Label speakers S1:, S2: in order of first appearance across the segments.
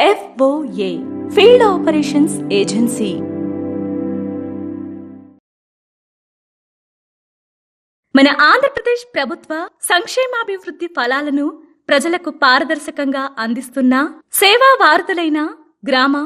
S1: FOA field operations agency. మన ఆంధ్రప్రదేశ్ ప్రభుత్వ సంక్షేమాభివృద్ధి ఫలాలను ప్రజలకు పారదర్శకంగా అందిస్తున్న సేవా వారధులైన గ్రామ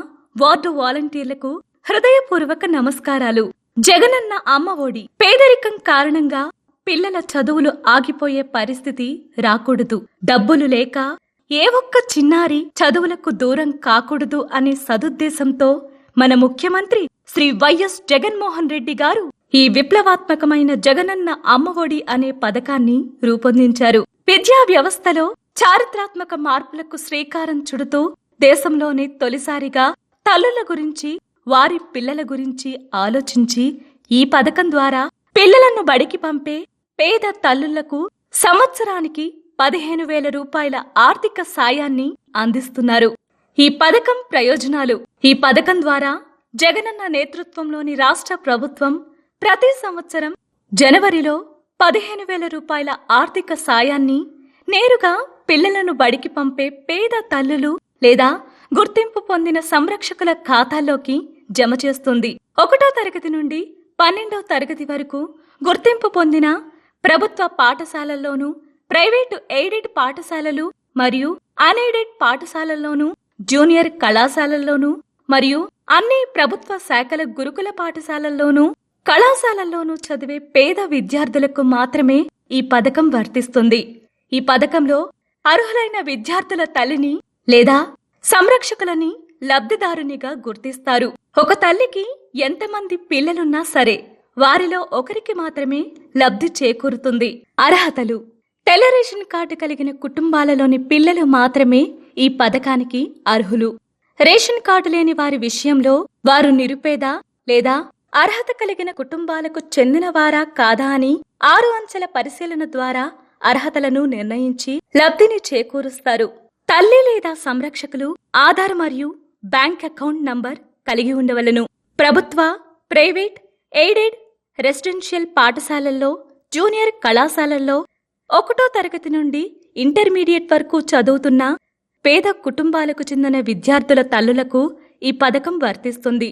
S1: వార్డు వాలంటీర్లకు హృదయపూర్వక నమస్కారాలు. జగనన్న అమ్మ ఒడి పేదరికం కారణంగా పిల్లల చదువులు ఆగిపోయే పరిస్థితి రాకూడదు. డబ్బులు లేక ఏ ఒక్క చిన్నారి చదువులకు దూరం కాకూడదు అనే సదుద్దేశంతో మన ముఖ్యమంత్రి శ్రీ వైఎస్ జగన్మోహన్ రెడ్డి గారు ఈ విప్లవాత్మకమైన జగనన్న అమ్మఒడి అనే పథకాన్ని రూపొందించారు. విద్యా వ్యవస్థలో చారిత్రాత్మక మార్పులకు శ్రీకారం చుడుతూ దేశంలోనే తొలిసారిగా తల్లుల గురించి వారి పిల్లల గురించి ఆలోచించి ఈ పథకం ద్వారా పిల్లలను బడికి పంపే పేద తల్లులకు సంవత్సరానికి పదిహేను వేల రూపాయల ఆర్థిక సాయాన్ని అందిస్తున్నారు. ఈ పథకం ప్రయోజనాలు. ఈ పథకం ద్వారా జగనన్న నేతృత్వంలోని రాష్ట్ర ప్రభుత్వం ప్రతి సంవత్సరం జనవరిలో పదిహేను వేల రూపాయల ఆర్థిక సాయాన్ని నేరుగా పిల్లలను బడికి పంపే పేద తల్లులు లేదా గుర్తింపు పొందిన సంరక్షకుల ఖాతాల్లోకి జమ చేస్తుంది. ఒకటో తరగతి నుండి పన్నెండో తరగతి వరకు గుర్తింపు పొందిన ప్రభుత్వ పాఠశాలల్లోనూ ప్రైవేటు ఎయిడెడ్ పాఠశాలలు మరియు అన్ఎయిడెడ్ పాఠశాలల్లోనూ జూనియర్ కళాశాలల్లోనూ మరియు అన్ని ప్రభుత్వ శాఖల గురుకుల పాఠశాలల్లోనూ కళాశాలల్లోనూ చదివే పేద విద్యార్థులకు మాత్రమే ఈ పథకం వర్తిస్తుంది. ఈ పథకంలో అర్హులైన విద్యార్థుల తల్లిని లేదా సంరక్షకులని లబ్ధిదారునిగా గుర్తిస్తారు. ఒక తల్లికి ఎంతమంది పిల్లలున్నా సరే వారిలో ఒకరికి మాత్రమే లబ్ధి చేకూరుతుంది. అర్హతలు రేషన్ కార్డు కలిగిన కుటుంబాలలోని పిల్లలు మాత్రమే ఈ పథకానికి అర్హులు. రేషన్ కార్డు లేని వారి విషయంలో వారు నిరుపేద లేదా అర్హత కలిగిన కుటుంబాలకు చెందినవారా కాదా అని ఆరు అంచెల పరిశీలన ద్వారా అర్హతలను నిర్ణయించి లబ్ధిని చేకూరుస్తారు. తల్లి లేదా సంరక్షకులు ఆధార్ మరియు బ్యాంక్ అకౌంట్ నంబర్ కలిగి ఉండవలను. ప్రభుత్వ ప్రైవేట్ ఎయిడెడ్ రెసిడెన్షియల్ పాఠశాలల్లో జూనియర్ కళాశాలల్లో ఒకటో తరగతి నుండి ఇంటర్మీడియట్ వరకు చదువుతున్న పేద కుటుంబాలకు చెందిన విద్యార్థుల తల్లులకు ఈ పథకం వర్తిస్తుంది.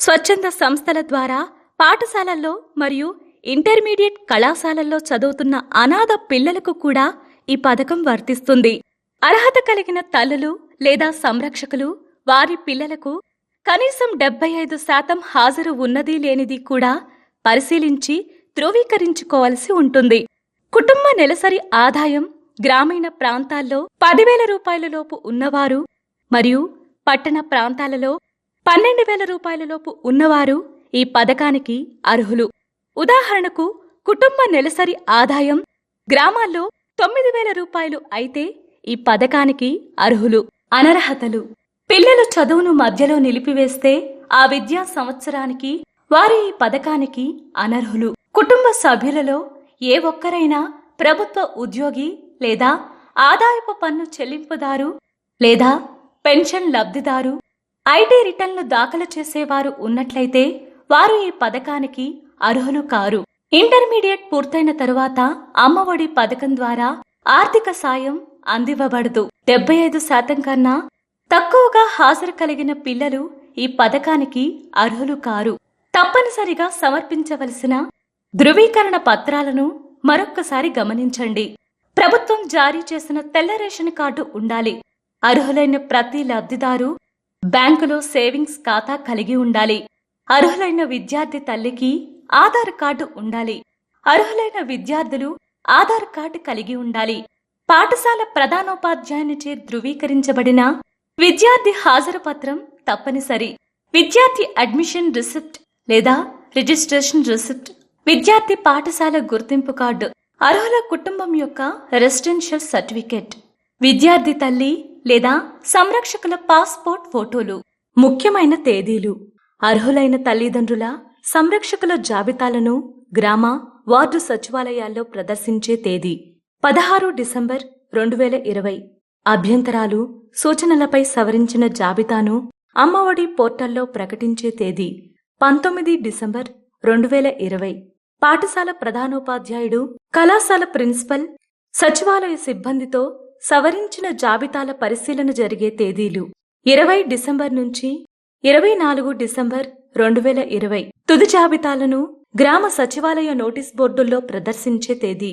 S1: స్వచ్ఛంద సంస్థల ద్వారా పాఠశాలల్లో మరియు ఇంటర్మీడియట్ కళాశాలల్లో చదువుతున్న అనాథ పిల్లలకు కూడా ఈ పథకం వర్తిస్తుంది. అర్హత కలిగిన తల్లులు లేదా సంరక్షకులు వారి పిల్లలకు కనీసం డెబ్బై ఐదు శాతం హాజరు ఉన్నది లేనిది కూడా పరిశీలించి ధృవీకరించుకోవాల్సి ఉంటుంది. కుటుంబ నెలసరి ఆదాయం గ్రామీణ ప్రాంతాల్లో పదివేల రూపాయల లోపు ఉన్నవారు మరియు పట్టణ ప్రాంతాలలో పన్నెండు వేల రూపాయల లోపు ఉన్నవారు ఈ పథకానికి అర్హులు. ఉదాహరణకు కుటుంబ నెలసరి ఆదాయం గ్రామాల్లో తొమ్మిది వేల రూపాయలు అయితే ఈ పథకానికి అర్హులు అనర్హతలు. పిల్లలు చదువును మధ్యలో నిలిపివేస్తే ఆ విద్యా సంవత్సరానికి వారు ఈ పథకానికి అనర్హులు. కుటుంబ సభ్యులలో ఏ ఒక్కరైనా ప్రభుత్వ ఉద్యోగి లేదా ఆదాయపు పన్ను చెల్లింపుదారు లేదా పెన్షన్ లబ్ధిదారు ఐటీ రిటర్న్లు దాఖలు చేసేవారు ఉన్నట్లయితే వారు ఈ పథకానికి అర్హులు కారు. ఇంటర్మీడియట్ పూర్తయిన తరువాత అమ్మఒడి పథకం ద్వారా ఆర్థిక సాయం అందివ్వబడదు. డెబ్బై ఐదు శాతం కన్నా తక్కువగా హాజరు కలిగిన పిల్లలు ఈ పథకానికి అర్హులు కారు. తప్పనిసరిగా సమర్పించవలసిన ధృవీకరణ పత్రాలను మరొక్కసారి గమనించండి. ప్రభుత్వం జారీ చేసిన తెల్ల రేషన్ కార్డు ఉండాలి. అర్హులైన ప్రతి లబ్ధిదారు బ్యాంకులో సేవింగ్స్ ఖాతా కలిగి ఉండాలి. అర్హులైన విద్యార్థి తల్లికి ఆధార్ కార్డు ఉండాలి. అర్హులైన విద్యార్థులు ఆధార్ కార్డు కలిగి ఉండాలి. పాఠశాల ప్రధానోపాధ్యాయునిచే ధృవీకరించబడిన విద్యార్థి హాజరు పత్రం తప్పనిసరి. విద్యార్థి అడ్మిషన్ రిసిప్ట్ లేదా రిజిస్ట్రేషన్ రిసిప్ట్ విద్యార్థి పాఠశాల గుర్తింపు కార్డు. అర్హుల కుటుంబం యొక్క రెసిడెన్షియల్ సర్టిఫికేట్. విద్యార్థి తల్లి లేదా సంరక్షకుల పాస్పోర్ట్ ఫోటోలు. ముఖ్యమైన తేదీలు. అర్హులైన తల్లిదండ్రుల సంరక్షకుల జాబితాలను గ్రామ వార్డు సచివాలయాల్లో ప్రదర్శించే తేదీ. పదహారు డిసెంబర్ రెండు వేల ఇరవై. అభ్యంతరాలు సూచనలపై సవరించిన జాబితాను అమ్మఒడి పోర్టల్లో ప్రకటించే తేదీ. పంతొమ్మిది డిసెంబర్ రెండు వేల ఇరవై. పాఠశాల ప్రధానోపాధ్యాయుడు కళాశాల ప్రిన్సిపల్ సచివాలయ సిబ్బందితో సవరించిన జాబితాల పరిశీలన జరిగే తేదీలు ఇరవై డిసెంబర్ నుంచి ఇరవై నాలుగు డిసెంబర్ రెండు వేల ఇరవై. తుది జాబితాలను గ్రామ సచివాలయ నోటీస్ బోర్డుల్లో ప్రదర్శించే తేదీ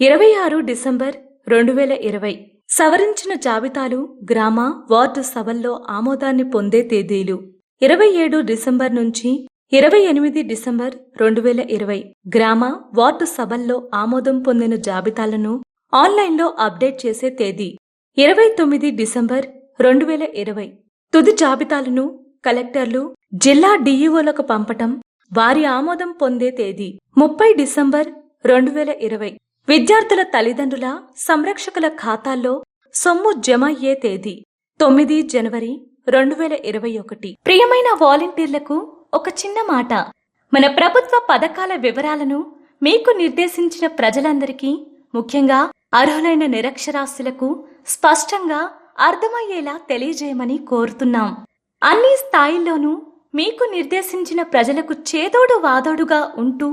S1: ఇరవై ఆరు డిసెంబర్ రెండు వేల ఇరవై. సవరించిన జాబితాలు గ్రామ వార్డు సభల్లో ఆమోదాన్ని పొందే తేదీలు ఇరవై ఏడు డిసెంబర్ నుంచి ఇరవై ఎనిమిది డిసెంబర్ రెండు వేల ఇరవై గ్రామ వార్డు సభల్లో ఆమోదం పొందిన జాబితాలను ఆన్లైన్లో అప్డేట్ చేసే తేదీ ఇరవై తొమ్మిది డిసెంబర్ రెండు వేల ఇరవై. తుది జాబితాలను కలెక్టర్లు జిల్లా డీఈఓలకు పంపటం వారి ఆమోదం పొందే తేదీ ముప్పై డిసెంబర్ రెండు వేల ఇరవై. విద్యార్థుల తల్లిదండ్రుల సంరక్షకుల ఖాతాల్లో సొమ్ము జమ అయ్యే తేదీ తొమ్మిది జనవరి రెండు వేల ఇరవై ఒకటి. ప్రియమైన వాలంటీర్లకు ఒక చిన్న మాట. మన ప్రభుత్వ పథకాల వివరాలను మీకు నిర్దేశించిన ప్రజలందరికీ ముఖ్యంగా అర్హులైన నిరక్షరాస్యులకు స్పష్టంగా అర్థమయ్యేలా తెలియజేయమని కోరుతున్నాం. అన్ని స్థాయిల్లోనూ మీకు నిర్దేశించిన ప్రజలకు చేదోడు వాదోడుగా ఉంటూ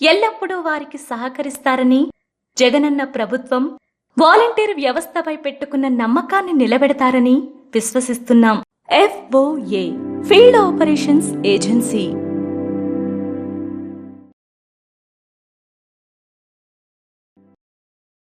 S1: ఎల్లప్పుడూ వారికి సహకరిస్తారని జగనన్న ప్రభుత్వం వాలంటీర్ వ్యవస్థపై పెట్టుకున్న నమ్మకాన్ని నిలబెడతారని విశ్వసిస్తున్నాం. FOA field operations agency